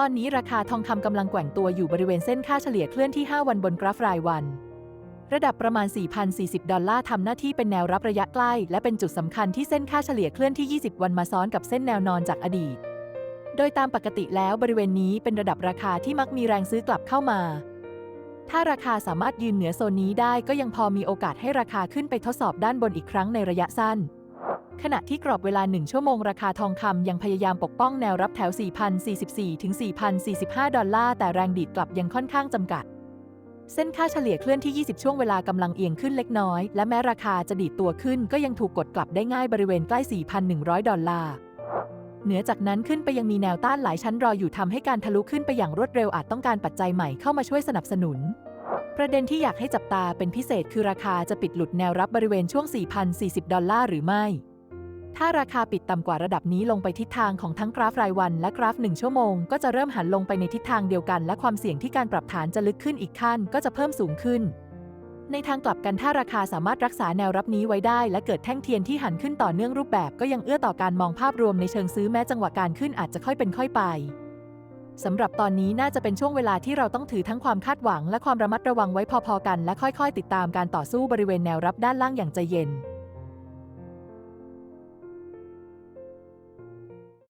ตอนนี้ราคาทองคำกำลังแกว่งตัวอยู่บริเวณเส้นค่าเฉลี่ยเคลื่อนที่ 5 วันบนกราฟรายวัน ระดับประมาณ 4,040 ดอลลาร์ทำหน้าที่เป็นแนวรับระยะใกล้ และเป็นจุดสำคัญที่เส้นค่าเฉลี่ยเคลื่อนที่ 20 วันมาซ้อนกับเส้นแนวนอนจากอดีต โดยตามปกติแล้วบริเวณนี้เป็นระดับราคาที่มักมีแรงซื้อกลับเข้ามา ถ้าราคาสามารถยืนเหนือโซนนี้ได้ก็ยังพอมีโอกาสให้ราคาขึ้นไปทดสอบด้านบนอีกครั้งในระยะสั้น ขณะที่กรอบเวลา 1 ชั่วโมงราคาทองคำยังพยายามปกป้องแนวรับแถว 4,044 ถึง 4,045 ดอลลาร์ แต่แรงดีดกลับยังค่อนข้างจำกัด เส้นค่าเฉลี่ยเคลื่อนที่ 20 ช่วงเวลากำลังเอียงขึ้นเล็กน้อย และแม้ราคาจะดีดตัวขึ้นก็ยังถูกกดกลับได้ง่ายบริเวณใกล้ 4,100 ดอลลาร์เหนือจากนั้นขึ้นไปยังมีแนวต้านหลายชั้นรออยู่ทำให้การทะลุขึ้นไปอย่างรวดเร็วอาจต้องการปัจจัยใหม่เข้ามาช่วยสนับสนุน ประเด็นที่อยากให้จับตาเป็นพิเศษคือราคาจะปิดหลุดแนวรับบริเวณช่วง 4,040 ดอลลาร์หรือไม่ ถ้าราคาปิดต่ำกว่าระดับนี้ลงไปทิศทางของทั้งกราฟรายวันและกราฟ 1 ชั่วโมง ก็จะเริ่มหันลงไปในทิศทางเดียวกัน และความเสี่ยงที่การปรับฐานจะลึกขึ้นอีกขั้นก็จะเพิ่มสูงขึ้น ในทางกลับกันถ้าราคาสามารถรักษาแนวรับนี้ไว้ได้ และเกิดแท่งเทียนที่หันขึ้นต่อเนื่องรูปแบบก็ยังเอื้อต่อการมองภาพรวมในเชิงซื้อแม้จังหวะการขึ้นอาจจะค่อยเป็นค่อยไปสำหรับตอนนี้น่าจะเป็นช่วงเวลาที่เราต้องถือทั้งความคาดหวัง และความระมัดระวังไว้พอๆกัน และค่อยๆ ติดตามการต่อสู้บริเวณแนวรับด้านล่างอย่างใจเย็น